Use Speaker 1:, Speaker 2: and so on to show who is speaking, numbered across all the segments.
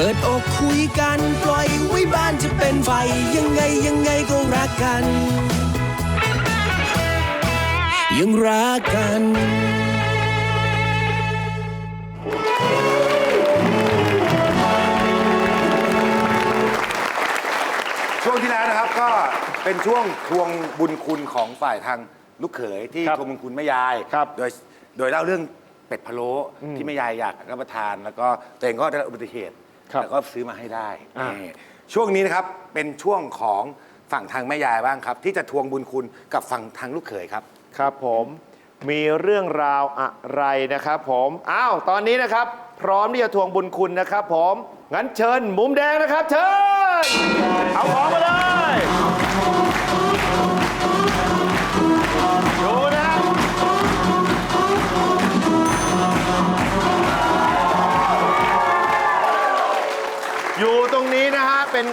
Speaker 1: เปิดอกคุยกันปล่อยไว้บ้านจะเป็นไฟ ยังไงยังไงก็รักกัน ยังรักกัน
Speaker 2: ช่วงที่แล้วนะครับก็เป็นช่วงทวงบุญคุณของฝ่ายทางลูกเขยที่
Speaker 3: ครับ
Speaker 2: ทวงบุญคุณแม่ยาย
Speaker 3: ครับ
Speaker 2: โดยโดยเล่าเรื่องเป็ดพะโล้ที่แม่ยายอยากรับประทาน แล้วก็ตัวเองก็ได้รับอุบัติเหตุ
Speaker 3: ครับ
Speaker 2: แล้วก็ซื้อมาให้ได้
Speaker 3: อ่า
Speaker 2: นี่ช่วงนี้นะครับเป็นช่วงของฝั่งทางแม่ยายบ้างครับ ที่จะทวงบุญคุณกับฝั่งทางลูกเขยครับ
Speaker 3: ครับผมมีเรื่องราวอะไรนะครับผมอ้าวตอนนี้นะครับ พร้อมที่จะทวงบุญคุณนะครับ ผมงั้นเชิญมุมแดงนะครับ เชิญเอาของมาเลย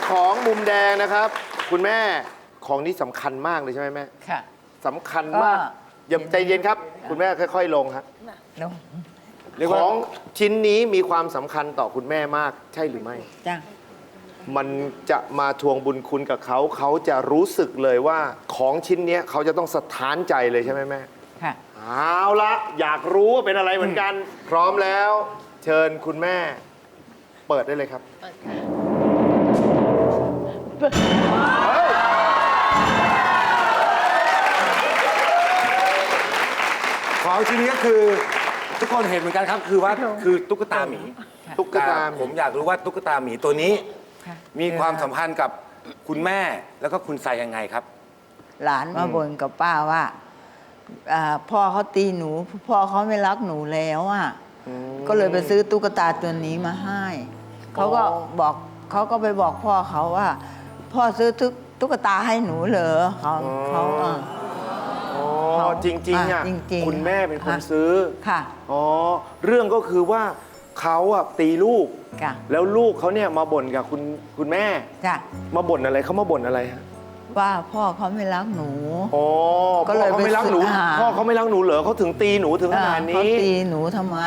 Speaker 3: ของมุมแดงนะครับ คุณแม่ของนี้สำคัญมากเลยใช่ไหมแม่
Speaker 4: ค่ะ
Speaker 3: สำคัญมาก
Speaker 4: ก็
Speaker 3: อย่าใจเย็นครับ คุณแม่ค่อย ๆ ลงครับ
Speaker 4: ลง
Speaker 3: ของชิ้นนี้มีความสำคัญต่อคุณแม่มากใช่หรือไม่
Speaker 4: จ้ะ
Speaker 3: มันจะมาทวงบุญคุณกับเขา เขาจะรู้สึกเลยว่าของชิ้นเนี้ยเขาจะต้องสถานใจเลยใช่ไหมแม่
Speaker 4: ค่ะ
Speaker 3: เอาละอยากรู้ว่าเป็นอะไรเหมือนกัน พร้อมแล้ว เชิญคุณแม่ เปิดได้เลยครับ
Speaker 2: ของชิ้นนี้ก็คือทุกคนเห็นเหมือนกันครับ คือว่าคือตุ๊กตาหมี
Speaker 3: ตุ๊กตาหมี
Speaker 2: ผมอยากรู้ว่าตุ๊กตาหมีตัวนี้
Speaker 4: ค่ะ
Speaker 2: มีความสัมพันธ์กับคุณแม่แล้วก็คุณใส่ยังไงครับ
Speaker 5: หลานมาบ่นกับป้าว่าอ่า พ่อเขาตีหนู พ่อเขาไม่รักหนูแล้วอะก็เลยไปซื้อตุ๊กตาตัวนี้มาให้เขาก็บอกเขาก็ไปบอกพ่อเขาว่า พ่อซื้อตุ๊กตุ๊กตาให้หนูเหรอเขาเขาอะ
Speaker 3: อ๋อ
Speaker 5: เขา
Speaker 3: จริงๆอะ
Speaker 5: อะจริงๆ
Speaker 3: คุณแม่เป็นคน
Speaker 5: ค่ะ
Speaker 3: ซื้อ
Speaker 5: ค่ะ
Speaker 3: อ๋อเรื่องก็คือว่าเขาอะตีลูก
Speaker 5: จ้ะ
Speaker 3: แล้วลูกเขาเนี่ยมาบ่นกับคุณคุณแม่
Speaker 5: จ้ะ
Speaker 3: มาบ่นอะไรเขามาบ่นอะไรฮะ
Speaker 5: ว่าพ่อเขาไม่รักหนู
Speaker 3: อ๋อ
Speaker 5: ก็เลย
Speaker 3: พ่อเขาไม่รักหนู
Speaker 5: ไปซื้ออาหาร
Speaker 3: พ่อเขาไม่รักหนูเหรอเขาถึงตีหนูถึงขนาด
Speaker 5: อ่าเขา
Speaker 3: นี้
Speaker 5: ตีหนูทำไม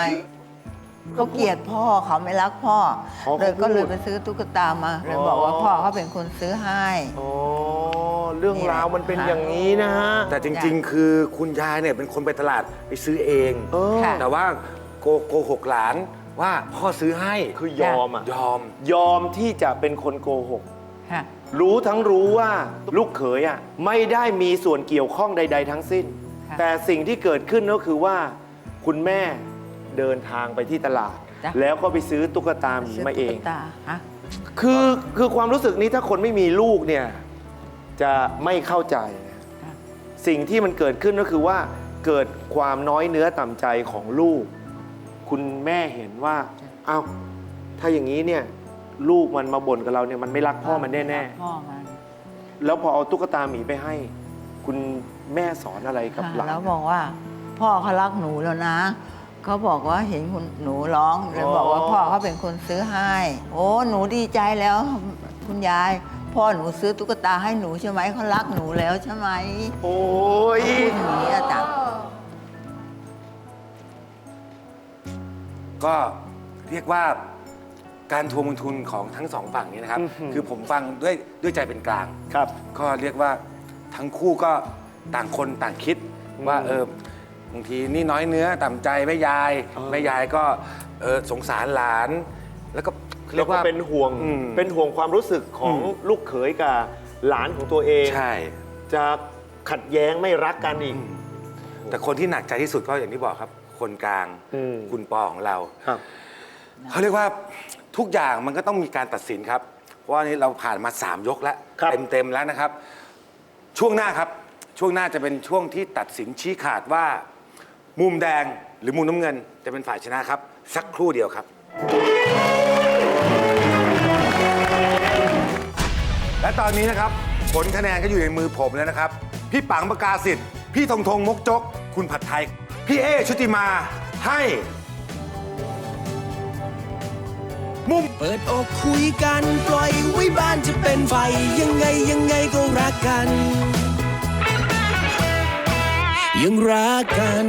Speaker 5: เขาเกลียดพ่อเขาไม่รักพ่อ
Speaker 3: อ๋อ
Speaker 5: เลย
Speaker 3: เขาพูด
Speaker 5: ก็เลยไปซื้อตุ๊กตามาเลย
Speaker 3: อ๋อ
Speaker 5: บอกว่าพ่อเขาเป็นคนซื้อให้
Speaker 3: อ๋อเรื่องราวมันเป็นอย่างนี้นะฮะ
Speaker 2: แต่จริง ๆ คือคุณยายเนี่ยเป็นคนไปตลาดไปซื้อเอง
Speaker 3: เออ
Speaker 5: ค่ะ
Speaker 2: แต่ว่าโกโกหกหลานว่าพ่อซื้อให้
Speaker 3: คือยอมอะ
Speaker 2: ยอม
Speaker 3: ยอมที่จะเป็นคนโกหก
Speaker 5: ค่ะ
Speaker 3: รู้ทั้งรู้ว่าลูกเขยอะไม่ได้มีส่วนเกี่ยวข้องใด ๆ ทั้งสิ้น
Speaker 5: ค่ะ
Speaker 3: แต่สิ่งที่เกิดขึ้นก็คือว่า คุณแม่ เดินทางไปที่ตลาด
Speaker 5: จ้ะ
Speaker 3: แล้วก็ไปซื้อตุ๊กตาหมีมาเอง
Speaker 5: ซื้ตุ๊กตาฮะ
Speaker 3: คือคือความรู้สึกนี้ถ้าคนไม่มีลูกเนี่ย จะไม่เข้าใจนะ
Speaker 5: ค่ะ
Speaker 3: สิ่งที่มันเกิดขึ้นก็คือว่า เกิดความน้อยเนื้อต่ำใจของลูก คุณแม่เห็นว่าอ้าวถ้าอย่างนี้เนี่ย ลูกมันมาบ่นกับเราเนี่ยมันไม่รักพ่อมันแน่
Speaker 5: พ่อมัน
Speaker 3: ๆแล้วพอเอาตุ๊กตาหมีไปให้ คุณแม่สอนอะไรกับ
Speaker 5: ค่ะ
Speaker 3: หลาน
Speaker 5: แล้วบอกว่า พ่อเขารักหนูแล้วนะ เขาบอกว่าเห็นคุณหนูร้องเลยบอกว่าพ่อเขาเป็นคนซื้อให้ โอ้หนูดีใจแล้ว คุณยาย พ่อหนูซื้อตุ๊กตาให้หนูใช่ไหมเขารักหนูแล้วใช่ไหม
Speaker 3: โอ้ย
Speaker 5: พูดอย่างนี้อะจ้ะ
Speaker 2: ก็เรียกว่าการทวงบุญทุนของทั้งสองฝั่งนี้นะครับ คือผมฟังด้วยด้วยใจเป็นกลาง
Speaker 3: ครับ
Speaker 2: ก็เรียกว่าทั้งคู่ก็ต่างคนต่างคิดว่าเออ บางทีนี่น้อยเนื้อต่ำใจแม่ยาย
Speaker 3: เออ
Speaker 2: แม่ยายก็เออสงสารหลาน แล้วก็
Speaker 3: แล้วก็เป็นห่วง
Speaker 2: อืม
Speaker 3: เป็นห่วงความรู้สึกของ
Speaker 2: อืม
Speaker 3: ลูกเขยกับหลานของตัวเอง
Speaker 2: ใช่
Speaker 3: จะขัดแย้งไม่รักกันอีก
Speaker 2: แต่คนที่หนักใจที่สุดก็อย่างที่บอกครับ คนกลาง
Speaker 3: อืม
Speaker 2: คุณปอของเรา
Speaker 3: ครับ
Speaker 2: เขาเรียกว่าทุกอย่างมันก็ต้องมีการตัดสินครับ เพราะว่านี้เราผ่านมา 3 ยกแล้ว
Speaker 3: ครับ
Speaker 2: เต็มๆแล้วนะครับ ช่วงหน้าครับ ช่วงหน้าจะเป็นช่วงที่ตัดสินชี้ขาดว่า มุมแดงหรือมุมน้ำเงินจะเป็นฝ่ายชนะครับ สักครู่เดียวครับ และตอนนี้นะครับ ผลคะแนนก็อยู่ในมือผมแล้วนะครับ พี่ปังประกาศสิทธิ์พี่ธงธงมกจก คุณผัดไทย พี่เอชุติมาให้ มุม
Speaker 1: เปิดอกคุยกัน ปล่อยไว้บ้านจะเป็นไฟ ยังไงยังไงก็รักกัน ยังรักกัน